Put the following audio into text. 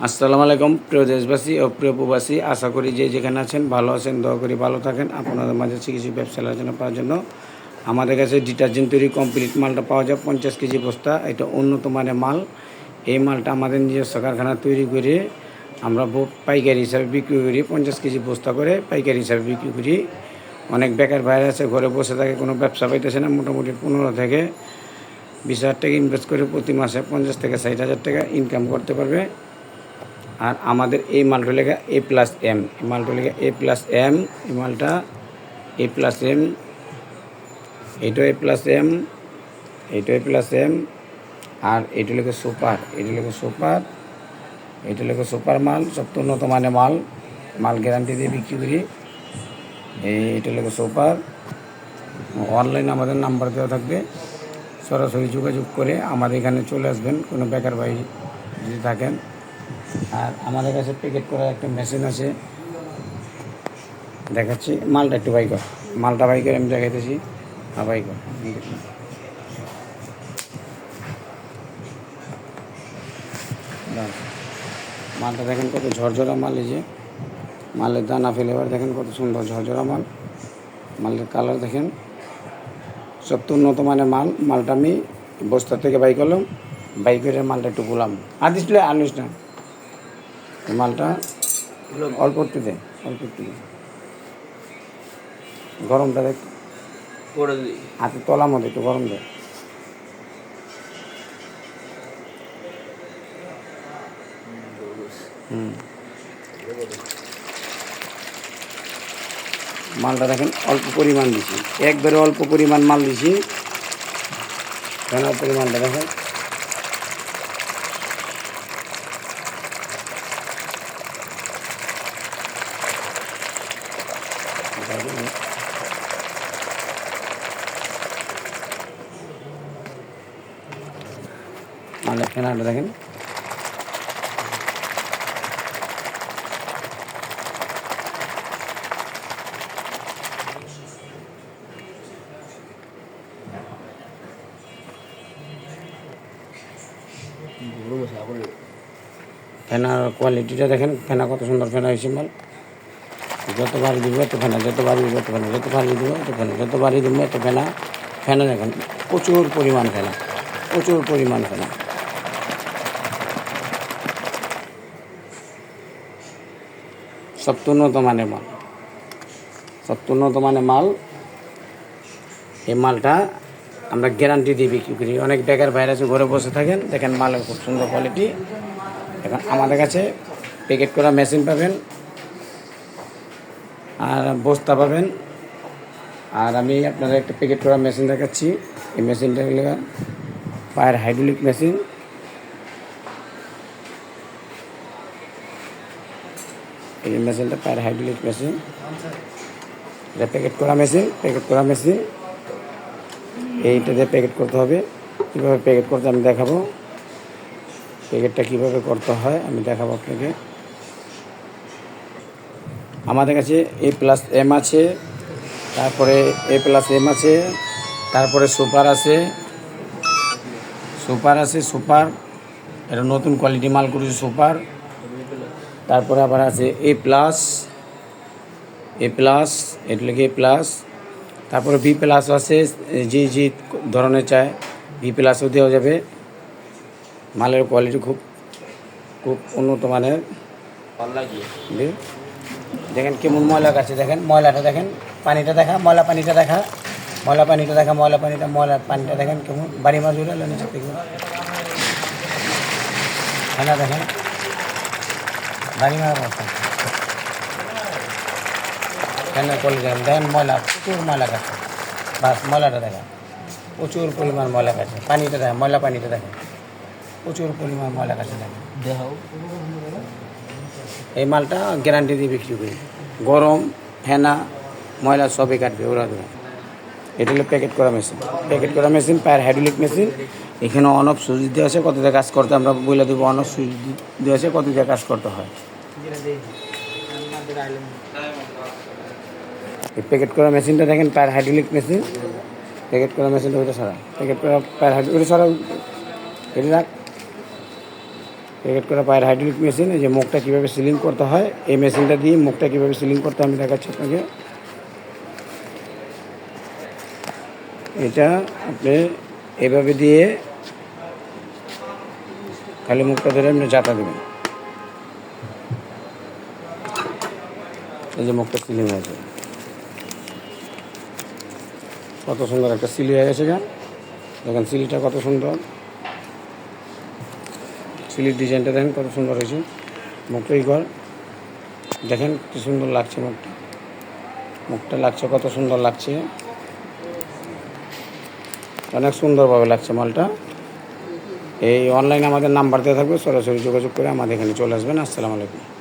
আসসালামু আলাইকুম, প্রিয় দেশবাসী ও প্রিয় প্রবাসী। আশা করি যে যেখানে আছেন ভালো আছেন, দোয়া করি ভালো থাকেন। আপনাদের মাঝে কিছু ব্যবসা আলোচনা পাওয়ার জন্য। আমাদের কাছে ডিটারজেন্ট তৈরি কমপ্লিট মালটা পাওয়া যায়, পঞ্চাশ কেজি বস্তা। এটা উন্নত মানের মাল। এই মালটা আমাদের নিজস্ব কারখানা তৈরি করে আমরা পাইকারি হিসাবে বিক্রি করি, পঞ্চাশ কেজি বস্তা করে পাইকারি হিসাবে বিক্রি করি। অনেক বেকার বাইরে আছে, ঘরে বসে থাকে, কোনো ব্যবসা পাইতেছে না, মোটামুটি পনেরো থেকে বিশ হাজার টাকা ইনভেস্ট করে প্রতি মাসে পঞ্চাশ থেকে ষাট হাজার টাকা ইনকাম করতে পারবে। আর আমাদের এই মালটা লেখা এ প্লাস এম এই মালটা লেখা এ প্লাস এম এই মালটা এ প্লাস এম এইটা এ প্লাস এম এইটা এ প্লাস এম আর এইটা লেখা সুপার, এটা লেখা সুপার, এটা লেখা সুপার মাল, সব তো উন্নত মানের মাল। মাল গ্যারান্টি দিয়ে বিক্রি করি। এটা লেখা সুপার। অনলাইন আমাদের নাম্বার দেওয়া থাকবে। সরাসরি যোগাযোগ করে আমাদের এখানে চলে আসবেন। কোনো বেকার ভাই যদি থাকেন। আর আমাদের কাছে প্যাকেট করার একটা মেশিন আছে। দেখাচ্ছি, মালটা একটু বাই কর। মালটা বাই করে আমি দেখাইতেছি। হ্যাঁ মালটা দেখেন কত ঝরঝরা মাল এই যে। মালের দানা ফ্লেভার দেখেন কত সুন্দর ঝরঝরা মাল। মালের কালার দেখেন। সব তো উন্নত মানের মাল। মালটা আমি বস্তা থেকে বাই করলাম। বাই করে মালটা একটু গুলাম আর দিসলে আনিস না। মালটা অল্প একটু দে অল্প একটু। দে গরমটা দেখ হাতে তলার মধ্যে একটু গরম দে। হুম। মালটা দেখেন অল্প পরিমাণ দিছি। একবারে অল্প পরিমাণ মাল দিছি। পরিমাণটা দেখেন? মালের ফেনাটা দেখেন। ফেনার কোয়ালিটিটা দেখেন ফেনা কত সুন্দর ফেনা হয়েছে মাল। যত বাড়ি দিব, এত ফেনা, যত বাড়ি দিব, এত ফেনা, যত বাড়ি দিব, এত ফেনা, যত বাড়ি দিব, এত ফেনা ফেনা দেখেন, প্রচুর পরিমাণ ফেনা, প্রচুর পরিমাণ ফেনা। সপ্ত উন্নত মানের মাল। সপ্ত উন্নত মানের মাল, এই মালটা আমরা গ্যারান্টি দিয়ে বিক্রি করি। অনেক বেকার আছে, ঘরে বসে থাকেন, দেখেন মালের খুব সুন্দর কোয়ালিটি এখন আমাদের কাছে প্যাকেট করা মেশিন পাবেন আর বস্তা পাবেন। আর আমি আপনারা একটা প্যাকেট করা মেশিন দেখাচ্ছি। এই মেশিনটা হলো পায়ের হাইড্রোলিক মেশিন এই মেশিনটা পায়ের হাইড্রোলিক মেশিন এটা প্যাকেট করা মেশিন প্যাকেট করা মেশিন এইটা দিয়ে প্যাকেট করতে হবে। কীভাবে প্যাকেট করতে আমি দেখাবো। প্যাকেটটা কীভাবে করতে হয় আমি দেখাবো আপনাকে। আমাদের কাছে এ প্লাস এম আছে তারপরে এ প্লাস এম আছে তারপরে সুপার আছে। সুপার আছে সুপার। এটা নতুন কোয়ালিটি মাল করেছে সুপার। তারপরে আবার আছে এ প্লাস এ প্লাস এটা এ প্লাস তারপরে বি প্লাস আছে যে যে ধরনের চায় বি প্লাসও দেওয়া যাবে। মালের কোয়ালিটি খুব খুব উন্নত মানের। জি। দেখেন কেমন ময়লা আছে দেখেন, ময়লাটা দেখেন, পানিটা দেখা, ময়লা পানিটা দেখা, ময়লা পানিটা দেখা, ময়লা পানিটা ময়লা পানিটা দেখেন কেমন, বাড়ি মাছ উড়ে এলো নিচে থেকে খানা দেখেন। বাড়ি মাছ অবস্থা ফ্যানের কোয়ালিটি দেখেন দেখেন ময়লা, প্রচুর ময়লা কাছে বাস, ময়লাটা দেখা প্রচুর পরিমাণ ময়লা কাছে পানিটা দেখা ময়লা পানিটা দেখা প্রচুর পরিমাণ ময়লা কাছে দেখা দেখাও। এই মালটা গ্যারান্টি দিয়ে বিক্রি করি। গরম, ফেনা, ময়লা সবই কাটবে, ওরা দেবে। এটা হলো প্যাকেট করা মেশিন প্যাকেট করা মেশিন পায়ের হাইড্রোলিক মেশিন এখানে অনেক সুইচ দেওয়া আছে কত দিয়ে কাজ করতে আমরা বলে দেবো অনেক সুইচ দেওয়া আছে কত দিয়ে কাজ করতে হয়। এই প্যাকেট করা মেশিনটা দেখেন পায়ের হাইড্রোলিক মেশিন প্যাকেট করা মেশিনটা ওইটা সারা প্যাকেট করা পায়ের হাইড্রোলিক ওইটা সারা এটা রাখ। প্যাকেট করা পায়ের হাইড্রোলিক মেশিন যে মুখটা কীভাবে সিলিং করতে হয়, এই মেশিনটা দিয়ে মুখটা কীভাবে সিলিং করতে হয় আমি দেখাচ্ছি আপনাকে। এটা আপনি এভাবে দিয়ে খালি মুখটা ধরে আপনি জাতা দেবেন। এই যে মুখটা সিলিং হয়েছে কত সুন্দর একটা সিলি হয়ে গেছে গান দেখেন সিলিটা কত সুন্দর। সিলির ডিজাইনটা দেখেন কত সুন্দর হয়েছে। মুখটা এই ঘর, দেখেন কি সুন্দর লাগছে মুখটা। মুখটা লাগছে, কত সুন্দর লাগছে। অনেক সুন্দরভাবে লাগছে মালটা। এই অনলাইনে আমাদের নাম্বার দেওয়া থাকবে, সরাসরি যোগাযোগ করে আমাদের এখানে চলে আসবেন। আসসালামু আলাইকুম।